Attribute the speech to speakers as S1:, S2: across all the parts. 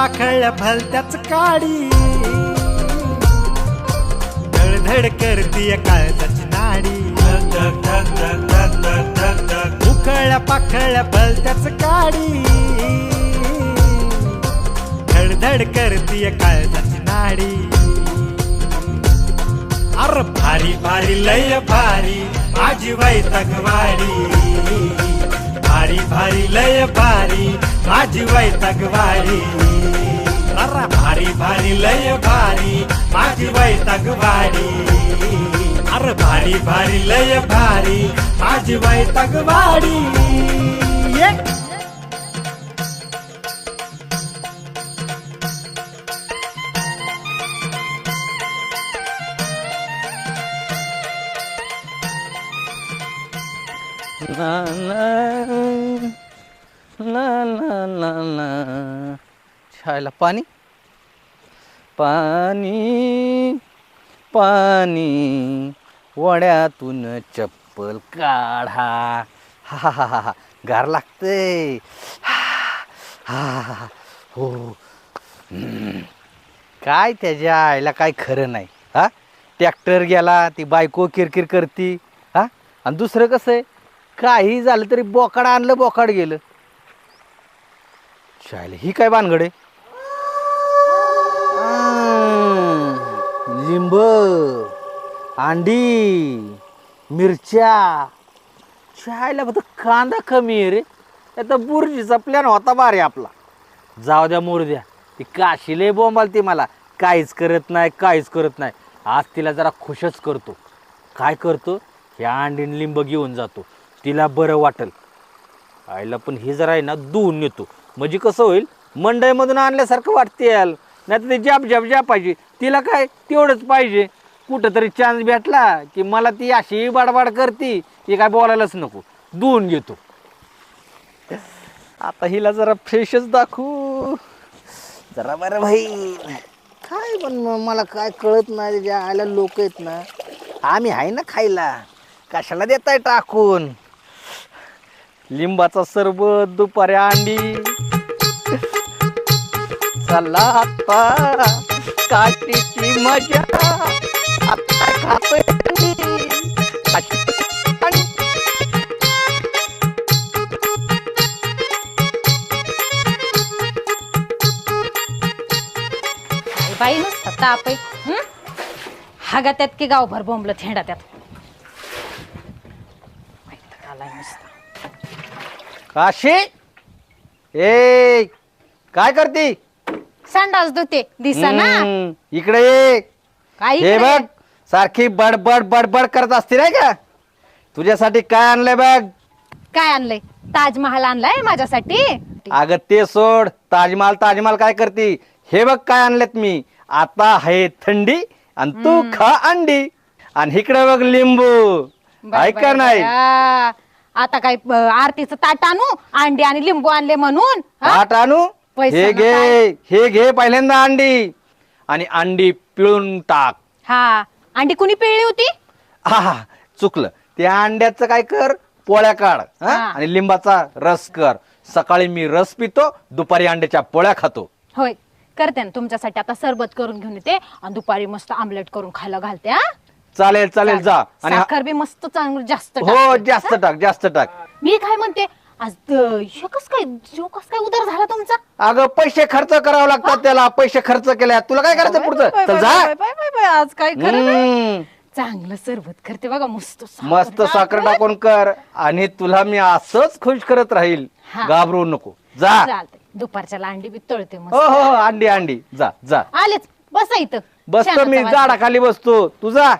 S1: पाखळ भलत्याच काडी. धडधड करतीय काळजाची नाडी. उकळ पाखळ भलत्याच काडी. धडधड करतीय काळजाची नाडी. अर भारी भारी लय भारी माझी वैतकवाडी भारी भारी लय भारी माझी वैतकवाडी अर भारी भारी लय भारी माझी वैतकवाडी अरे भारी भारी लय भारी माझी वैतकवाडी
S2: पाणी? पाणी पाणी. वड्यातून चप्पल काढा. हा हा हा हा हा. गार लागते हा हा हो काय त्याच्या आईला काय खरं नाही. हा? ट्रॅक्टर गेला ती बायको किरकिर करती. हा? आणि दुसरं कसं आहे? काही झालं तरी बोकाड आणलं बोकाड गेलं. चालेल ही काय भानगड आहे? लिंब अंडी मिरच्या. शाळेला फक्त कांदा कमी आहे रे. आता बुर्जीचा प्लॅन होता बारे आपला. जाऊ द्या मोर द्या. ती काशीले बोंबाल ती मला. काहीच करत नाही काहीच करत नाही. आज तिला जरा खुशच करतो. काय करतो? हे अंडीन लिंब घेऊन जातो. तिला बरं वाटेल. आईला पण हे जरा आहे ना धुवून नेतो. म्हणजे कसं होईल? मंडईमधून आणल्यासारखं वाटते याल नाही तर ते जॅप जॅप जॅप पाहिजे तिला काय? तेवढंच पाहिजे. कुठं तरी चान्स भेटला की मला ती अशी बाडबाड करते की काय बोलायलाच नको. धुवून घेतो. आता हिला जरा फ्रेशच दाखवू. जरा बरं भाई. काय पण मग मला काय कळत नाही त्याच्या आयला लोक आहेत ना. आम्ही आहे ना खायला. कशाला देताय टाकून? लिंबाचा सरबत दुपारी अंडी. चला आता काठीची मजा. आता खातोय
S3: बाई नुसतं ताप आहे हं? हागा त्यात की गावभर बोंबलं थेंडा त्यात. वैताग आलाय नुसता.
S2: काशी? ए काय करती?
S3: संडास धुते. दिसा ना.
S2: हम्म, इकडे ये.
S3: काय
S2: हे? बघ सारखी बडबड बडबड करत असते नाही का? तुझ्यासाठी काय आणलंय बघ?
S3: काय आणलंय? ताजमहाल आणलाय माझ्यासाठी?
S2: अगं ते सोड. ताजमहाल ताजमहाल काय करती? हे बघ काय आणलेत मी. आता आहे थंडी आणि तू खा अंडी. आणि इकडे बघ लिंबू.
S3: बाई,
S2: ऐका
S3: बाई,
S2: नाही?
S3: बाया. आता काय अ, आरतीचं ताट आणू? अंडी आणि लिंबू आणले म्हणून? हा?
S2: ताट आणू? हे घे? हे घे पहिल्यांदा अंडी. आणि अंडी पिळून टाक.
S3: हा. अंडी कुणी पिळली होती?
S2: हा चुकलं. त्या अंड्याचं काय कर? पोळ्या काढ हा?
S3: हा.
S2: आणि लिंबाचा रस कर. सकाळी मी रस पितो दुपारी अंड्याच्या पोळ्या खातो.
S3: होय. करते ना तुमच्यासाठी. आता सरबत करून घेऊन येते. आणि दुपारी मस्त आमलेट करून खायला घालते हा?
S2: चालेल चालेल जा. आणि हा-
S3: साखर बी मस्त चांगलं जास्त
S2: हो. जास्त टाक जास्त टाक.
S3: मी काय म्हणते आज द- कस काय ह्यो कस काय उधार झाला तुमचा?
S2: अगं पैसे खर्च करावे लागतात त्याला. पैसे खर्च केले तुला काय करायचं पुढचं? चल जा.
S3: बाय, बाय, बाय, बाय, आज काय खरं नाही.
S2: हम्म.
S3: चांगलं सरबत करते बघा मस्त साखर
S2: मस्त साखर टाकून कर आणि तुला मी असंच खुश करत राहील.
S3: हा.
S2: घाबरू नको. जा.
S3: दुपारच्या लांडी बी तळते मस्त.
S2: हो हो हो, अंडी अंडी. जा जा.
S3: आलेच. बसा इथं.
S2: बसतो मी. झाडाखाली बसतो. तुझा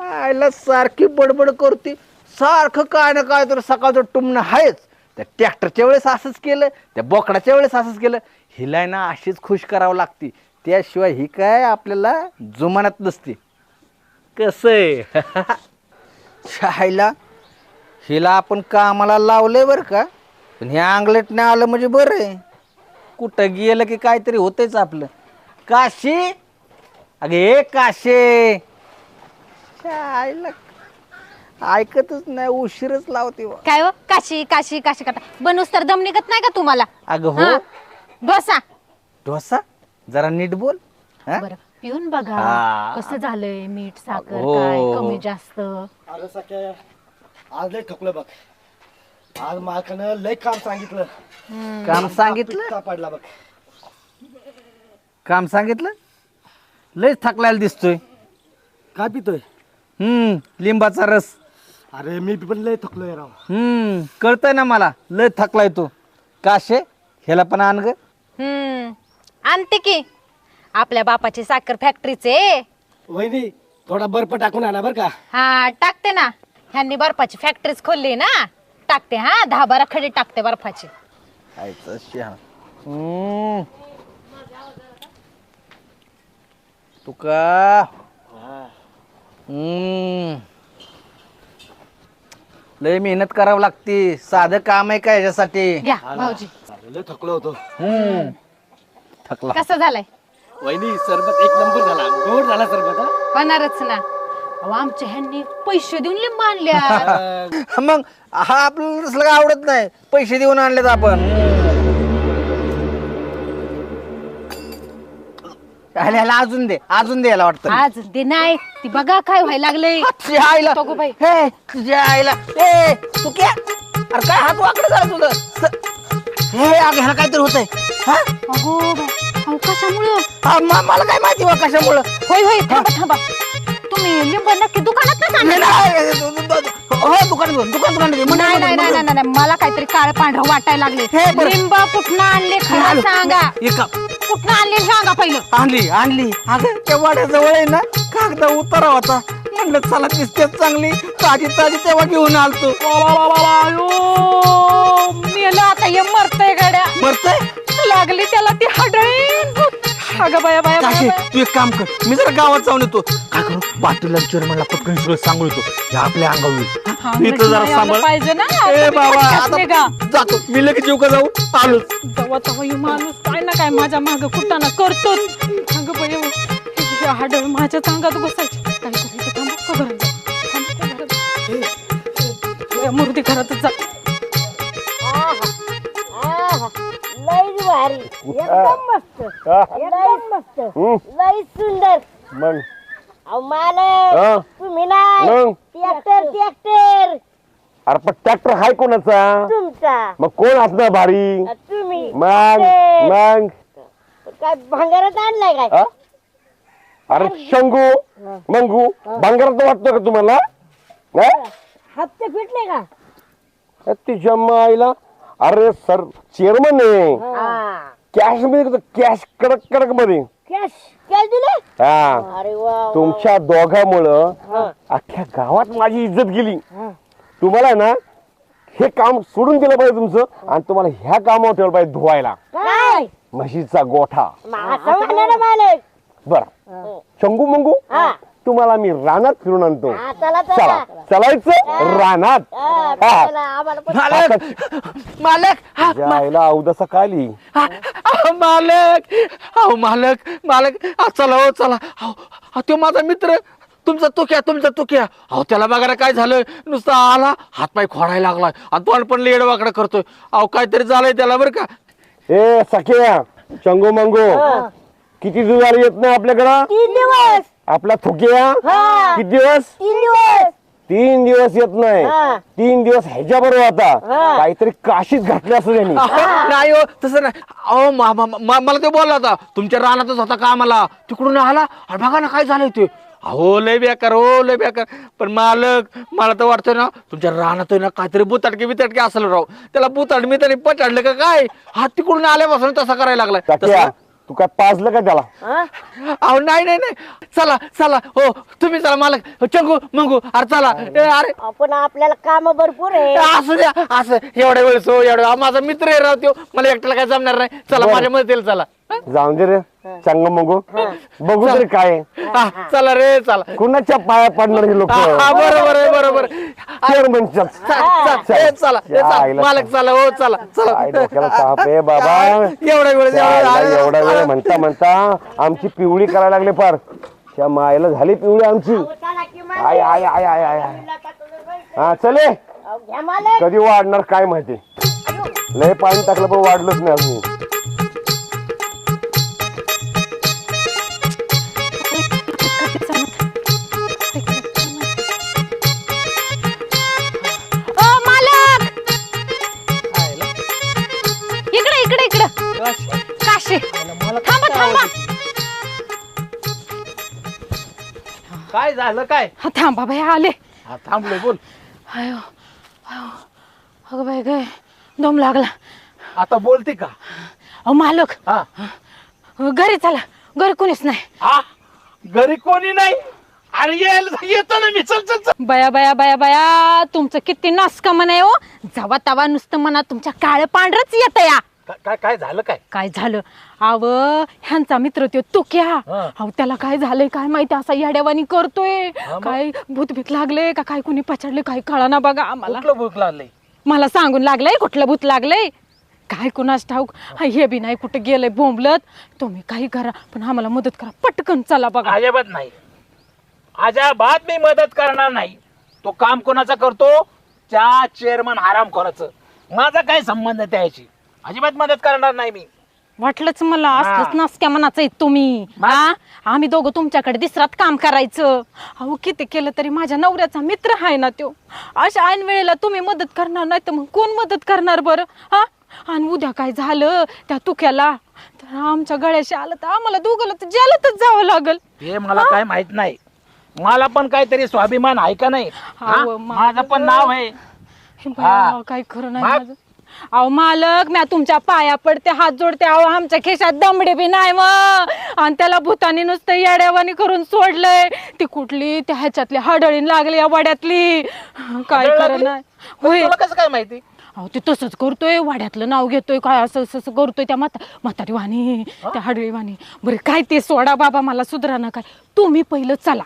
S2: आयला सारखी बडबड करते. सारखं काय ना काय तर सकाळचं टुमणं आहेच. त्या ट्रॅक्टरच्या वेळेस असंच केलं त्या बोकडाच्या वेळेस असंच केलं. हिला आहे ना अशीच खुश करावं लागते. त्याशिवाय ही काय आपल्याला जुमानत नसते. कसं आहे? शाळेला हिला आपण कामाला लावलंय बरं का? पण हे अंगलटने आलं म्हणजे बरं आहे. कुठं गेलं की काहीतरी होतंच आपलं. काशी? अगे काशे! शाळेला ऐकतच नाही उशीरच लावते बा.
S3: काय हो? काशी काशी काशी करता. बनूस तर दम निघत नाही का तुम्हाला?
S2: अगं
S3: हा?
S2: हो.
S3: बसा
S2: डोसा? जरा नीट बोल. हा?
S3: बरं. पिऊन बघा.
S2: हा.
S3: कसं झालंय मीठ साखर
S2: हो.
S3: काय? कमी जास्त.
S4: अरे सख्या आज लय ठकलं बघ. आज मालकानं लय काम सांगितलं.
S2: काम सांगितलं?
S4: पडला बघ.
S2: काम सांगितलं? लयच थकलायला दिसतोय.
S4: काय पितोय?
S2: हम्म लिंबाचा रस.
S4: अरे मी पण लय थकलोय राव.
S2: हम्म कळतंय ना मला. लय थकलाय तू. काशे ह्याला पण आण ग.
S3: हम्म आणते की. आपल्या बापाची साखर फॅक्टरीचे
S4: वहिनी थोडा बर्फ टाकून आणा बर का?
S3: हा टाकते ना. ह्यांनी बर्फाची फॅक्टरीच खोलली ना. टाकते हा दहा बारा खडी टाकते बर्फाची.
S2: खायचं शहा. हम्म. तुका. हम्म. लय मेहनत करावं लागते. साधं काम आहे का याच्यासाठी?
S3: घ्या भाऊजी.
S4: लय थकलो होतो.
S2: हम्म. थकला.
S3: कसं झालंय?
S4: वहिनी सरबत एक नंबर झाला. गोड झाला सरबत हा?
S3: होणारच ना. अहो, आमच्या ह्यांनी पैसे देऊन लिंब आणल्या
S2: मग हा आपल्याला काय आवडत नाही. पैसे देऊन आणलेत आपण. ह्याला अजून दे अजून द्यायला वाटतं.
S3: आज ते नाही. ती बघा काय व्हायला लागले
S2: तुझ्या आईला
S3: गो बाई.
S2: हे तुझ्या आईला ए तू क्या? अरे काय हात वाकडं झाला तुझं? स- हे अगं ह्याला काहीतरी होतंय. हा?
S3: अगो बाई, अहो, कशामुळं
S2: हा, म- मला काय माहिती बा कशामुळं
S3: होय होय थांबा थांबा. तुम्ही लिंब नक्की दुकानात
S2: नाही, नाही, दु- दु- दु- हो दुकान दुकान दुकान दे.
S3: नाही नाही नाही
S2: म्हण-
S3: नाही मला काहीतरी काळ पांढरं वाटायला लागले.
S2: हे बरं.
S3: लिंब कुठनं आणले खरं. सांगा.
S2: का?
S3: कुठनं आणले सांगा पहिलं.
S2: आणली आणली. अगं त्या वाड्याजवळ आहे ना कागदा उतारा होता. म्हणलं चला दिसतेच चांगली. ताजी ताजी तेव्हा घेऊन आलतो.
S3: मेलं आता हे मरतय गड्या.
S2: मरतय?
S3: लागली त्याला ती हाडळीन अगं बाया बाया बाया,
S2: काशी
S3: बाया.
S2: तू एक काम कर. मी जरा गावात जाऊन येतो. काय करू पाटील चेअरमनला पटकन सगळं सांगू येतो. हे आपल्या अंगावर येईल.
S3: हा,
S2: तू इथं जरा सांभाळ.
S3: पाहिजे ना
S2: ए बाबा
S3: पटकन निघा.
S2: आता जातो. मी लगेच येऊ का जाऊ? आलो
S3: तेव्हा तेव्हा हे माणूस ना काय माझ्या माग कुटाना करतोच. अगं बाई हाडळ माझ्या अंगात बसायचे. काय करायचं? थांबा घरात मूर्ती घरातच जा.
S5: लईच भारी. एकदम मस्त. एकदम मस्त. लई सुंदर.
S6: मग
S5: अहो मालक
S6: हा.
S5: तुम्ही नाही.
S6: मग?
S5: ट्रॅक्टर ट्रॅक्टर
S6: अरे पण ट्रॅक्टर हाय कोणाचा?
S5: तुमचा.
S6: मग कोण असणार भारी?
S5: तुम्ही.
S6: मग
S5: ते.
S6: मग?
S5: काय भांगारात आणलाय काय?
S6: हा? अरे शंगू मंगू भांगारात वाटतं का तुम्हाला? हा?
S5: हप्ते फिटले का?
S6: अ, तुझ्या माईला अरे सर चेअरमन आहे.
S5: हा.
S6: कॅशमध्ये कॅश कडक कडकमध्ये?
S5: कॅश कॅश दिले?
S6: हा.
S5: अरे वा वा.
S6: तुमच्या दोघामुळं
S5: हा.
S6: अख्ख्या गावात माझी इज्जत गेली.
S5: हा.
S6: तुम्हाला ना हे काम सोडून दिलं पाहिजे तुमचं आणि तुम्हाला ह्या कामावर ठेवलं पाहिजे धुवायला.
S5: काय?
S6: म्हशीचा गोठा.
S5: मग असं म्हणणार ना मालक.
S6: बर. शंगू मंगू
S5: हा.
S6: तुम्हाला मी रानात फिरून आणतो.
S5: हा, चला
S6: चला.
S5: चला.
S6: चलायचं? रानात.
S5: हा,
S6: हा.
S5: चला, आम्हाला पण
S2: मालक मालक हा,
S6: जायला अवदसा काली
S2: हा, मालक अहो मालक मालक चला हो चला. अहो, अहो, तो माझा मित्र. तुमचा तुक्या तुमचा तुक्या. अहो त्याला बघायला काय झालं नुसता आला हातपाय खोडायला लागलाय. आणि तोंड पण लेड वाकडा करतोय. अहो काहीतरी झालंय त्याला बरं का?
S6: ए सख्या शंगू मंगू. किती दिवस येत नाही आपल्याकडं?
S5: तीन दिवस.
S6: आपला थुकिया?
S5: हा.
S6: किती दिवस?
S5: तीन दिवस.
S6: तीन दिवस येत नाही.
S5: हा.
S6: तीन दिवस ह्याच्या बरोबर आता.
S5: हा.
S6: काहीतरी काशीत घातलं असं त्यांनी.
S2: अहो, नाही हो तसं नाही. अहो मा- मा- मा- मला ते बोलला होता. तुमच्या रानातच होता कामाला. तिकडून आला. आणि बघा ना काय झालंय ते. अहो लय बेकार हो लय बेकार. पण मालक मला तर वाटतंय ना तुमच्या रानात ना काहीतरी बुताटके बिताटके असेल राव. त्याला बुताड मी त्याने पटाडलं का काय? हा तिकडून आल्यापासून तसा करायला लागलाय. तसं-
S6: तू काय पाजलं का त्याला?
S2: अहो नाही नाही नाही. चला चला. हो तुम्ही चला मालक. हो, चंगू मंगू. अरे चला. ए, अरे.
S5: आपण आपल्याला काम भरपूर आहे.
S2: असं द्या असं एवढ्या वेळेस हो एवढ्या माझा मित्र आहे राव त्यो मला एकट्याला काय जमणार नाही. चला
S6: बरं.
S2: माझ्या मदतीला चला.
S6: जाऊन दे रे. चांगलं मंगू बघू तरी काय.
S2: हा, चला रे चला.
S6: कुणाच्या पाया पडणार हे लोक?
S2: हा बरोबर आहे बरोबर
S6: चेअरमनच्या
S2: च- च- ए, चला ए, चला.
S6: आईला-
S2: मालक चला हो चला
S6: काय
S2: चला
S6: डोक्याला ताप आहे बाबा. आईला
S2: एवढ्या-
S6: एवढा वेळ म्हणता म्हणता आमची पिवळी करायला लागले फार. त्या मायला झाली पिवळी आमची.
S5: चला की मालक.
S6: आय आय आय आय आय आय हा चले
S5: अहो, घ्या मालक.
S6: कधी वाढणार काय माहिती? लय पाणी टाकलं पण वाढलंच नाही अजून.
S2: झालं काय?
S3: हा थांबा बाई आले.
S2: हा बोल.
S3: अयो अयो अगं बाई गे दम लागला.
S2: आता बोलते का?
S3: अहो मालक.
S2: हा.
S3: घरी चला. घरी कोणीच नाही.
S2: हा? घरी कोणी नाही? अरे यायला येतो ना मी. चल चल चल.
S3: बया बया बया बया तुमचं किती नासका म्हणे हो. जावा तवा नुसतं म्हणा तुमच्या काळ पांढरच येत या
S2: काय- काय काय झालं काय?
S3: काय झालं? आव ह्यांचा मित्र तो तुक्या.
S2: हा.
S3: अहो त्याला काय झालंय काय माहिती? असा येड्यावानी करतोय. काय भूतभीत लागले का? काय कुणी पछाडले काय कळा ना बघा आम्हाला.
S2: कुठलं भूक लागलंय?
S3: मला सांगून लागलंय कुठलं भूत लागलंय? काय कुणास ठाऊक? हा, हे बी नाही कुठं गेलंय बोंबलत. तुम्ही काही करा पण आम्हाला मदत करा. पटकन चला बघा.
S7: अजिबात नाही. अजिबात मी मदत करणार नाही. तो काम कोणाचा करतो? त्या चेअरमन आराम करायचं माझा काय संबंध त्याशी अजिबात मदत करणार नाही मी.
S3: वाटलंच मला असलंच. नासक्या मनाचं आहे तुम्ही? हा? आम्ही दोघं तुमच्याकडे दिसरात काम करायचं. अहो किती केलं तरी माझ्या नवऱ्याचा मित्र आहे ना तो अशा ऐन वेळेला तुम्ही मदत करणार नाही तर मग कोण मदत करणार बरं? हा? आणि उद्या काय झालं त्या तुक्याला? तर आमच्या गळ्याशी आलं तर आम्हाला दोघाला तर जेलातच जावं लागल.
S7: हे मला काय माहीत नाही. मला पण काहीतरी स्वाभिमान आहे का नाही? हा?
S3: अहो,
S7: माझं पण नाव आहे.
S3: हे बया,
S7: हा.
S3: काय खरं नाही? माझं. अहो मालक मी तुमच्या पाया पडते हात जोडते. अहो आमच्या खिशात दमडे बी नाही मग आणि त्याला भूतानी नुसतं येड्यावानी करून सोडलंय. ती कुठली? त्या ह्याच्यातली हडळीन लागली या वड्यातली. काय
S7: हडळ लागली?
S3: होय.
S7: तुला कसं काय माहिती?
S3: अहो ते तसंच करतोय. वाड्यातलं नाव घेतोय. काय असं असं असं करतोय त्या म्हाता म्हातारी वाणी त्या हडळी वाणी बरं काय ते सोडा बाबा मला सुधरा ना काय. तुम्ही पहिलं चला.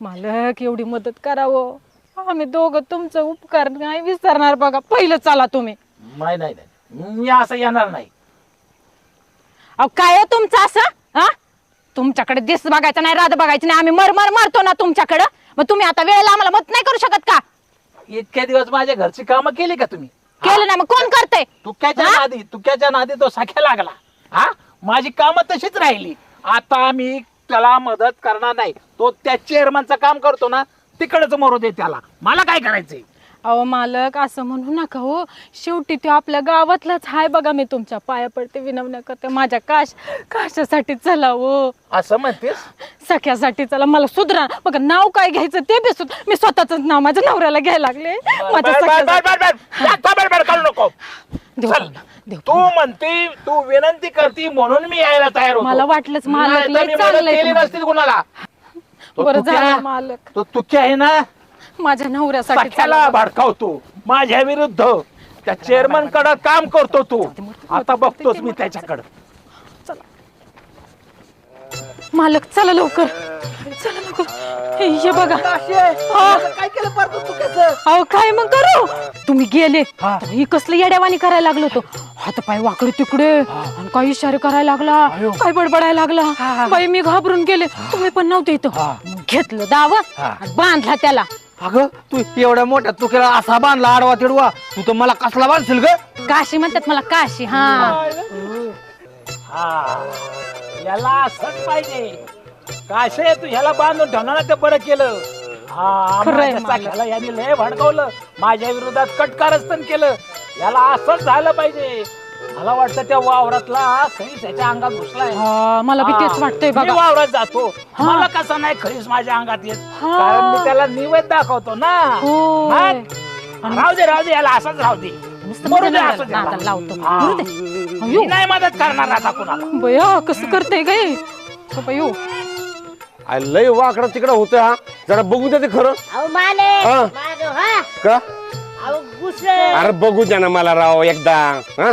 S3: मालक एवढी मदत करावं. आम्ही दोघं तुमचं उपकार नाही विसरणार बघा. पहिलं चला तुम्ही.
S7: नाही नाही नाही. मी असं येणार नाही.
S3: अहो काय आहे तुमचं असं? हा? तुमच्याकडे दिस बघायचं नाही रात बघायचं नाही. आम्ही मरमर मारतो ना तुमच्याकडं. मग तुम्ही आता वेळेला आम्हाला मत नाही करू शकत का?
S7: इतके दिवस माझ्या घरची कामं केली का तुम्ही?
S3: केलं ना मग कोण करतंय?
S7: तुक्याच्या
S3: हा?
S7: नादी तुक्याच्या नादी तो साख्या लागला? हा? माझी कामं तशीच राहिली. आता मी त्याला मदत करणार नाही. तो त्या चेअरमनचं काम करतो ना तिकडच मरू दे त्याला. मला काय करायचंय?
S3: अहो मालक असं म्हणू नका हो. शेवटी तो आपल्या गावातलाच हाय बघा मी तुमच्या पाया पडते विनवण्या करते. माझ्या काश काशासाठी चला हो.
S7: असं म्हणतेस?
S3: सख्यासाठी चला मला सुधरा. बघा नाव काय घ्यायचं ते बी सुध मी स्वतःच नाव माझ्या नवऱ्याला घ्यायला लागले. माझ्या
S7: बर, बर, बर,
S3: सख्यासाठी-
S7: बर, बर. जास्त बडबड करू नको
S3: देव
S7: चल.
S3: पावला, देव
S7: तू म्हणती तू विनंती करती म्हणून मी यायला तयार होतो.
S3: मला वाटलंच मालक
S7: नाहीतर
S3: लय
S7: मी मदत
S3: चांगलं आहे
S7: केली
S3: तुम्हाला.
S7: नसती कुणाला. तो
S3: बरं
S7: तुक्या-
S3: झालं मालक.
S7: तो तुक्या आहे ना?
S3: माझ्या नवऱ्यासाठी
S7: सख्याला. भडकावतो माझ्या विरुद्ध. त्या चेअरमनकडे काम करतो तू. आता बघतोच मी त्याच्याकडे.
S3: मालक चला लवकर. चला लवकर. हे हे बघा. हा.
S2: काय केलं पार तू त्याचं
S3: अहो काय मग करू? तुम्ही गेले. तर ही कसलं येड्यावानी करायला लागलो तो हात पाय वाकडे तिकडे. आणि काही इशारे करायला लागला? काय बडबडायला लागला? बाई मी घाबरून गेले. तुम्ही पण नव्हते इथं. मग घेतलं दाव आणि बांधला त्याला.
S2: अगं तू एवढ्या मोठ्या तुकेला असा बांधला आडवा तिडवा. तू तर मला कसला बांधशील ग?
S3: काशी म्हणतात मला काशी हा.
S7: हा याला असंच पाहिजे. काशे तू ह्याला बांधून ठेवणार ना ते बरं केलं. हा
S3: खरंय
S7: माझ्या
S3: मालक.
S7: सख्याला यांनी लय भडकवलं. माझ्या विरोधात कटकारस्थान केलं. याला असंच झालं पाहिजे. मला वाटतं त्या वावरातला खरीस याच्या अंगात घुसलाय
S3: हा, मला बी तेच
S7: हा.
S3: वाटतंय
S7: मी
S3: बघा
S7: वावरात जातो
S3: हा.
S7: मला कसं नाही खरीच माझ्या अंगात येत
S3: हा.
S7: कारण मी त्याला निवेद दाखवतो ना
S3: होय.
S7: मग? राहू दे राहू दे याला असंच राहू दे
S3: नुसतं
S7: मरू दे
S3: माझ्या
S7: असं
S3: नादाला
S7: त्याला.
S3: लावतो
S7: हा.
S3: मरू दे. अयो.
S7: मी नाही मदत करणार आता कुणाला
S3: बया कसं करते गे बयो
S6: अरे लय वाकडा तिकडा होतं हा जरा बघू द्या ते खरं
S5: अहो माले
S6: हा.
S5: माग हा
S6: का
S5: अहो घुसल
S6: अरे बघू द्या ना मला राव एकदा हा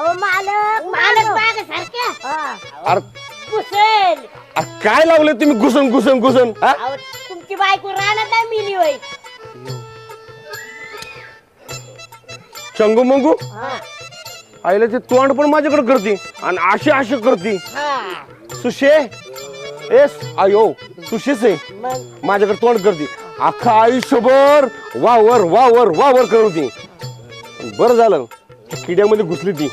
S5: अहो मालक मालक माग सारख्या?
S6: अरे.
S5: घुसल.
S6: अरे काय लावलं तुम्ही? घुसन घुसन घुसन. हा?
S5: अहो तुमची बायको राहणार नाही मिली होय.
S6: चंगू मंगू
S5: हा.
S6: आईला ते तोंड पण माझ्याकडे करते आणि अशी अशी करते.
S5: हा.
S6: सुशे एस आयो सुशेच आहे.
S5: मग?
S6: माझ्याकडे तोंड करते. अख्खा आयुष्यभर वावर वावर वावर करते. बरं झालं. त्या किड्यामध्ये घुसली ती.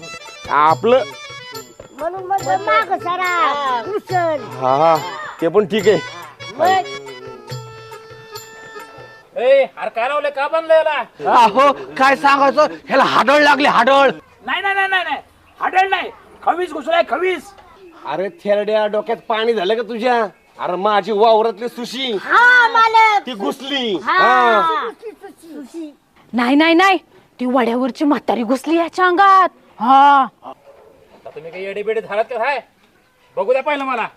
S6: आपलं?
S5: म्हणून मग माग सारा घुसल.
S6: हा हा. ते पण ठीक आहे.
S5: मग?
S7: ए अरे काय लावले का बनलं याला?
S2: अहो काय सांगायचं? ह्याला हाडळ लागली हाडळ.
S7: नाही नाही नाही नाही नाही. हॉटेल नाही. खवीस घुसलाय खवीस.
S6: अरे थेरड्या डोक्यात पाणी झालं का तुझ्या? अरे माझी वावरातली सुशी.
S5: हा मालक.
S6: ती घुसली.
S5: हा.
S3: नाही नाही नाही. ती वड्यावरची म्हातारी घुसली याच्या अंगात. हा.
S7: आता तुम्ही काही येडे बेडे झालात का काय? बघू द्या पाहिलं मला.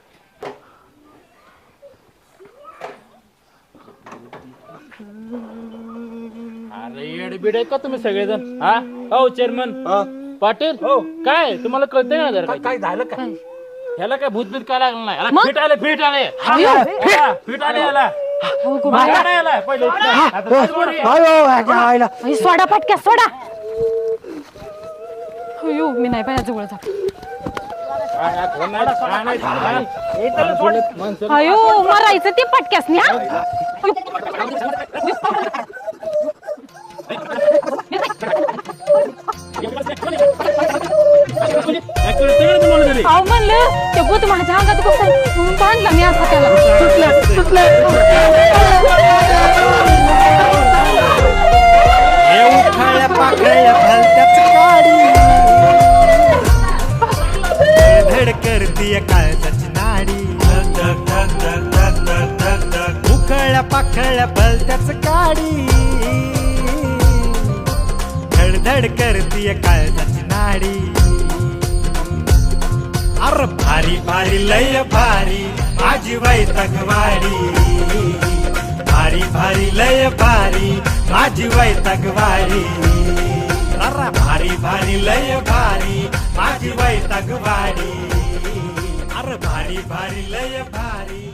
S7: अरे येडे बिडे का तुम्ही सगळेजण? हा? हो चेअरमन. पाटील? हो. काय? तुम्हाला कळतंय ना जर काय झालं काय? ह्याला काय भूतभीत काय लागलं नाही? याला? फिट आले फिट आले. हा, फिट आले याला. नाही पहिले. आता
S2: ह्याच्या आईला
S3: अय, सोडा पटक्या सोडा. हो मी नाही पाहिजे जवळ अयो मरायचं ते पटक्यास
S7: नि
S3: अहो म्हणलं ते अंगात मी असं त्याला
S1: दिसतीय काळजाची नाडी. उखळल्या पाखळल्या बलत्याच काडी. धडधड करतीय काळजाची नाडी. अर भारी भारी लय भारी माझी वय तकवाडी भारी भारी लय भारी माझी वय तकवाडी अर भारी भारी लय भारी माझी वय तकवाडी भारी भारी लय भारी.